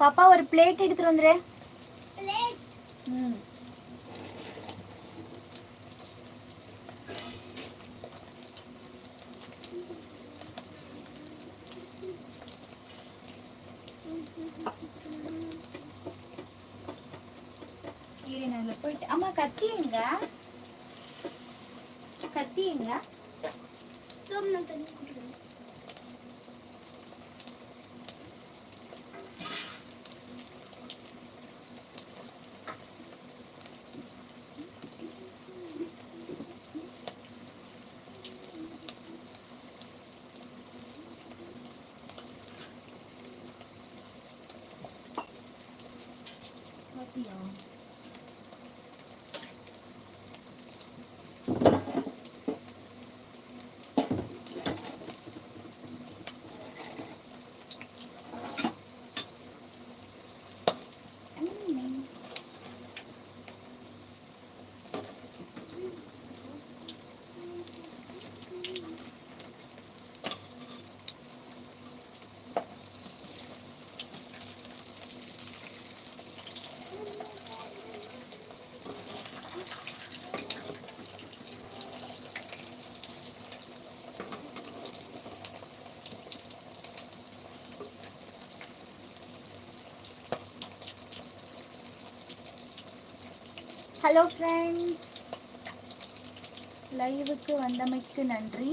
பாப்பா ஒரு பிளேட் எடுத்துட்டு வந்துரு. ம். இரு, நான் போயிட்டு அம்மா கத்தி எங்க? கத்தி எங்க? いい。ஹலோ ஃப்ரெண்ட்ஸ் லைவுக்கு வந்தமைக்கு நன்றி.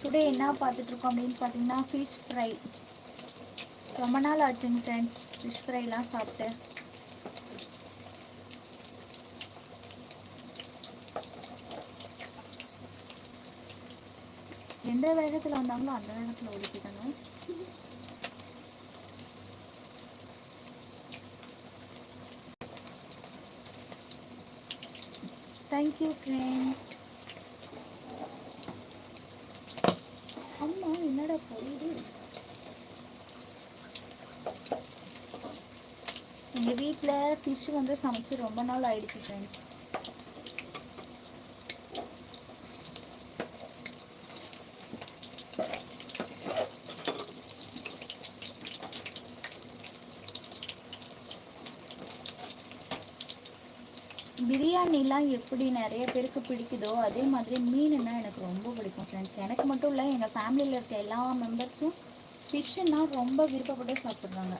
டுடே என்ன பார்த்துட்ருக்கோம் அப்படின்னு பார்த்தீங்கன்னா ஃபிஷ் ஃப்ரை ரொம்ப நாள் ஆச்சுங்க ஃப்ரெண்ட்ஸ் ஃபிஷ் ஃப்ரைலாம் சாப்பிட்டு. எந்த வேகத்தில் வந்தாங்களோ அந்த வேகத்தில் ஒதுக்கிட்டாங்க தேங்க்யூ ஃப்ரெண்ட் அம்மா என்னடா போயிடு எங்கள் வீட்டில் ஃபிஷ் வந்து சமைச்சு ரொம்ப நாள் ஆயிடுச்சு ஃப்ரெண்ட்ஸ் பிரியாணிலாம் எப்படி நிறைய பேருக்கு பிடிக்குதோ அதே மாதிரி மீனுன்னா எனக்கு ரொம்ப பிடிக்கும் ஃப்ரெண்ட்ஸ் எனக்கு மட்டும் இல்லை எங்கள் ஃபேமிலியில் இருக்க எல்லா மெம்பர்ஸும் ஃபிஷ்ஷுன்னா ரொம்ப விருப்பப்பட்டு சாப்பிட்றாங்க.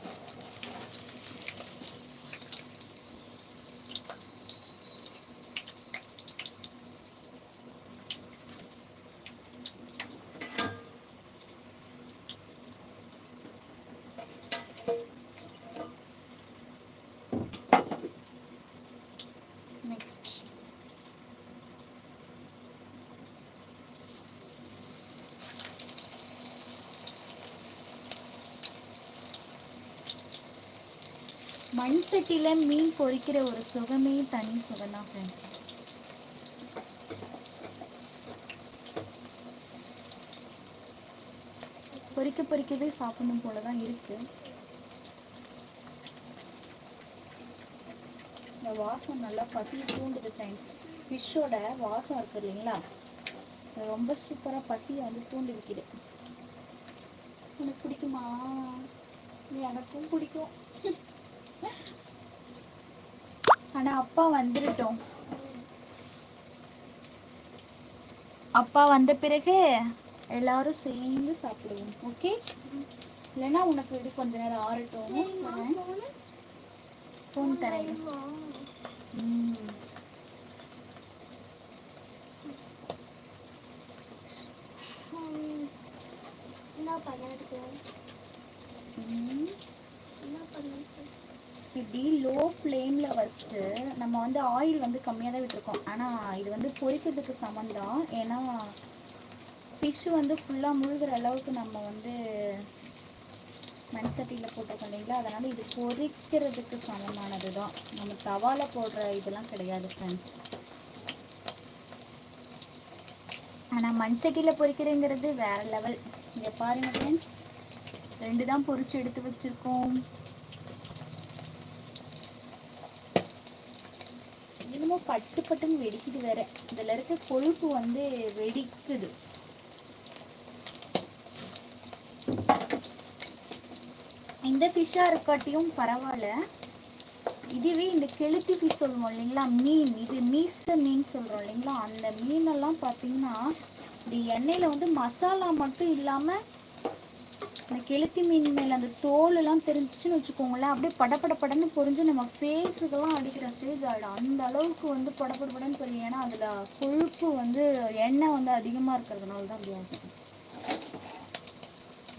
மண் சட்டியில் மீன் பொரிக்கிற ஒரு சுகமே தனி சுகம்தான் ஃப்ரெண்ட்ஸ் பொறிக்க பொறிக்கவே சாப்பிடணும் போல தான் இருக்கு. இந்த வாசம் நல்லா பசி தூண்டுது ஃப்ரெண்ட்ஸ் ஃபிஷ்ஷோட வாசம் இருக்கு இல்லைங்களா? ரொம்ப சூப்பராக பசியை வந்து தூண்டி வைக்குது. உனக்கு பிடிக்குமா? எனக்கும் பிடிக்கும். ஆனா அப்பா வந்துருட்டோம். அப்பா வந்த பிறகு எல்லாரும் சேர்ந்து சாப்பிடுவோம் ஓகே இல்லைன்னா உனக்கு இது கொஞ்ச நேரம் ஆறட்டும் ஃபோன் தரேன். ம். என்ன பண்ணிருக்கு ம். என்ன பண்ணிருக்கு எப்படி லோ ஃப்ளேமில் ஃபஸ்ட்டு நம்ம வந்து ஆயில் வந்து கம்மியாக தான் விட்டுருக்கோம். ஆனால் இது வந்து பொரிக்கிறதுக்கு சமம் தான் ஏன்னா ஃபிஷ் வந்து ஃபுல்லாக முழுகிற அளவுக்கு நம்ம வந்து மண் சட்டியில் போட்டிருக்கோம் இல்லைங்களா? அதனால் இது பொரிக்கிறதுக்கு சமமானது தான் நம்ம தவால போடுற இதெல்லாம் கிடையாது ஃப்ரெண்ட்ஸ் ஆனால் மண் சட்டியில் பொரிக்கிறேங்கிறது வேற லெவல் இங்கே பாருங்க ஃப்ரெண்ட்ஸ் ரெண்டு தான் பொரிச்சு எடுத்து வச்சுருக்கோம். பட்டு பட்டுன்னு வெடிக்குது வேற. இதுல இருக்க கொழுப்பு வந்து வெடிக்குது. இந்த ஃபிஷ்ஷாக இருக்காட்டியும் பரவாயில்ல. இதுவே இந்த கெளுத்தி ஃபிஷ் சொல்லுவோம் இல்லைங்களா? மீன். இது மீச மீன் சொல்கிறோம் இல்லைங்களா? அந்த மீனெல்லாம் பார்த்தீங்கன்னா இந்த எண்ணெயில் வந்து மசாலா மட்டும் இல்லாமல் இந்த கெளுத்தி மீன் மேலே அந்த தோல் எல்லாம் தெரிஞ்சிச்சுன்னு வச்சுக்கோங்களேன் அப்படியே படபட படன்னு பொறிஞ்சு நம்ம ஃபேஸுக்கெல்லாம் அடிக்கிற ஸ்டேஜ் ஆகிடும் அந்த அளவுக்கு வந்து படபட படன்னு ஏன்னா அதில் கொழுப்பு வந்து எண்ணெய் வந்து அதிகமாக இருக்கிறதுனால தான் அப்படி ஆகும்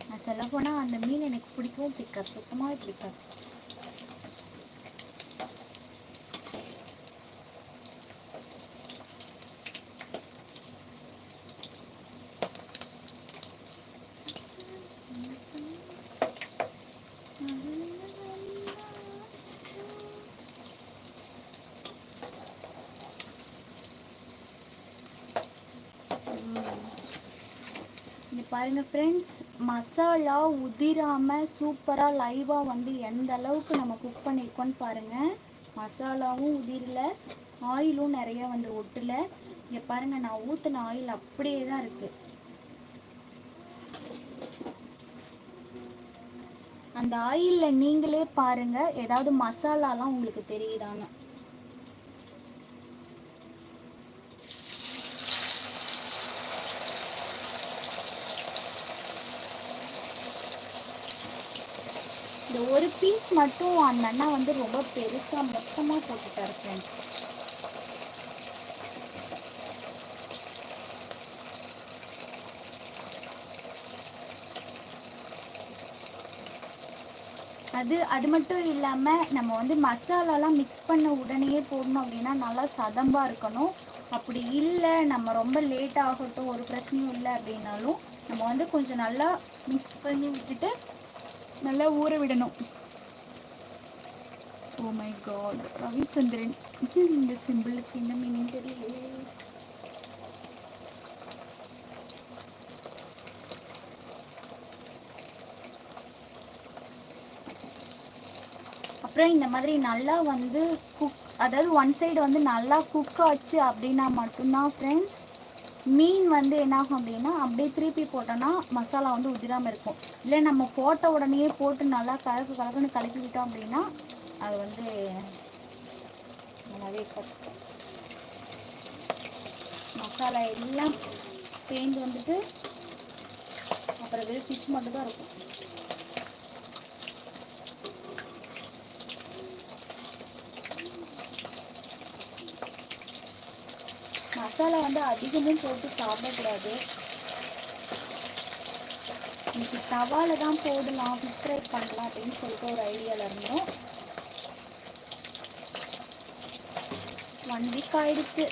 நான் சொல்ல போனால் அந்த மீன் எனக்கு பிடிக்கவும் பிடிக்காது. சுத்தமாகவே பிடிக்காது. பாருங்கள் ஃப்ரெண்ட்ஸ் மசாலா உதிராமல் சூப்பராக லைவாக வந்து எந்த அளவுக்கு நம்ம குக் பண்ணியிருக்கோன்னு பாருங்கள் மசாலாவும் உதிரல ஆயிலும் நிறைய வந்து ஒட்டல. இங்கே பாருங்கள் நான் ஊற்றின ஆயில் அப்படியே தான் இருக்குது அந்த ஆயிலில் நீங்களே பாருங்கள் ஏதாவது மசாலாலாம் உங்களுக்கு தெரியுதான்னு. இந்த ஒரு பீஸ் மட்டும் அந்த அண்ணா வந்து ரொம்ப பெருசாக மொத்தமாக போட்டுட்டார் ஃப்ரெண்ட்ஸ் அது அது மட்டும் இல்லாம நம்ம வந்து மசாலாலாம் மிக்ஸ் பண்ண உடனேயே போடணும் அப்படின்னா நல்லா சதம்பா இருக்கணும். அப்படி இல்லை நம்ம ரொம்ப லேட் ஆகட்டும் ஒரு பிரச்சனையும் இல்லை அப்படின்னாலும் நம்ம வந்து கொஞ்சம் நல்லா மிக்ஸ் பண்ணி விட்டுட்டு நல்லா ஊற விடணும். Oh my god Ravichandran. இந்த சிம்பிளுக்கு என்ன மீனிங் தெரியலையே. அப்புறம் இந்த மாதிரி நல்லா வந்து குக் அதாவது ஒன் சைடு வந்து நல்லா குக் ஆச்சு அப்படின்னா மட்டும்தான் ஃப்ரெண்ட்ஸ் மீன் வந்து என்னாகும் அப்படின்னா அப்படியே திருப்பி போட்டோன்னா மசாலா வந்து உதிராமல் இருக்கும். இல்லை நம்ம போட்ட உடனே போட்டு நல்லா கலக்கு கலக்குன்னு கலக்கிக்கிட்டோம் அப்படின்னா அது வந்து நல்லாவே மசாலா எல்லாம் தேய்ந்து வந்துட்டு அப்புறம் வெறும் ஃபிஷ் மட்டும் தான் இருக்கும். மசாலா வந்து அதிகமும் போட்டு சாப்பிடக்கூடாது. இன்னைக்கு தவாவில் தான் போடலாம் ஃபிஷ் ஃப்ரை பண்ணலாம் அப்படின்னு சொல்லிட்டு ஒரு ஐடியாவில் இருந்தோம். ஒன் வீக் ஆயிடுச்சு.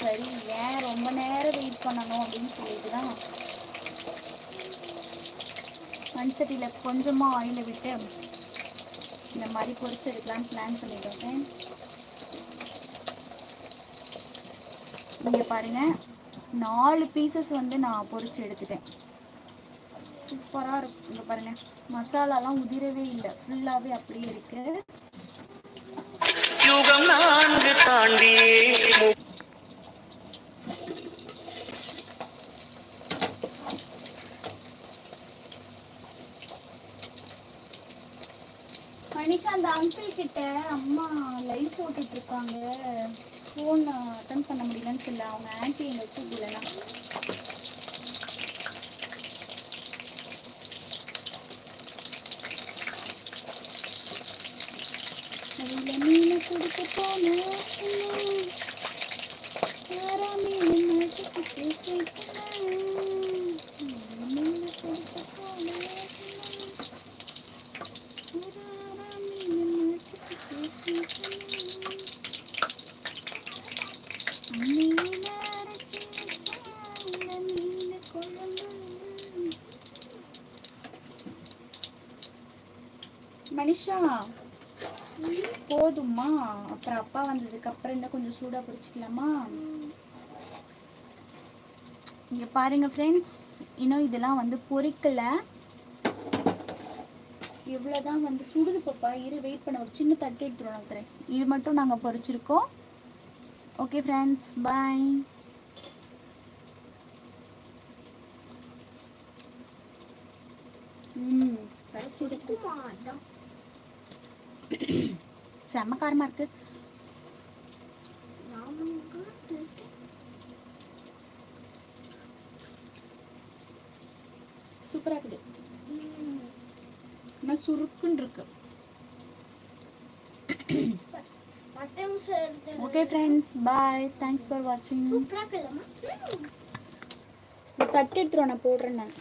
சரி ஏன் ரொம்ப நேரம் வெயிட் பண்ணணும் அப்படின்னு சொல்லிட்டு தான். மண்சட்டியில் கொஞ்சமாக ஆயிலை விட்டு இந்த மாதிரி பொரிச்சு எடுக்கலான்னு பிளான் பண்ணிட்டோம் இங்கே பாருங்க. நாலு பீசஸ் வந்து நான் பொரிச்சு எடுத்துட்டேன். சூப்பராக இருக்கும். இங்கே பாருங்க. மசாலாலாம் உதிரவே இல்லை. ஃபுல்லாகவே அப்படியே இருக்கு. யுகம் நான்கு தாண்டியே. மு- மனிஷா அந்த அங்கிள் கிட்ட அம்மா லைவ் போட்டுட்டு இருக்காங்க. ஃபோன் அட்டன் பண்ண முடியலன்னு சொல்ல அவங்க ஆன்ட்டி எங்களை கூப்பிடலாம் மனிஷா போதுமா அப்புறம் அப்பா வந்ததுக்கு அப்புறம் இன்னும் கொஞ்சம் சூடா பிடிச்சிக்கலாமா இங்க பாருங்க ஃப்ரெண்ட்ஸ் இன்னும் இதெல்லாம் வந்து பொறிக்கல இவ்வளோதான் வந்து சுடுது பாப்பா. இரு வெயிட் பண்ண. ஒரு சின்ன தட்டு எடுத்துருவோம் நான் இது மட்டும் நாங்கள் பொரிச்சிருக்கோம். ஓகே ஃப்ரெண்ட்ஸ் பாய் ம் ஃபஸ்ட் செம்ம காரமாக இருக்கு. நாமளுக்கு டேஸ்ட் சூப்பராக இருக்குது ஆனால் சுருக்குன்னு இருக்கு. Okay friends bye thanks for வாட்சிங் தட்டு எடுத்துருவோம் நான் போடுறேன் நான்.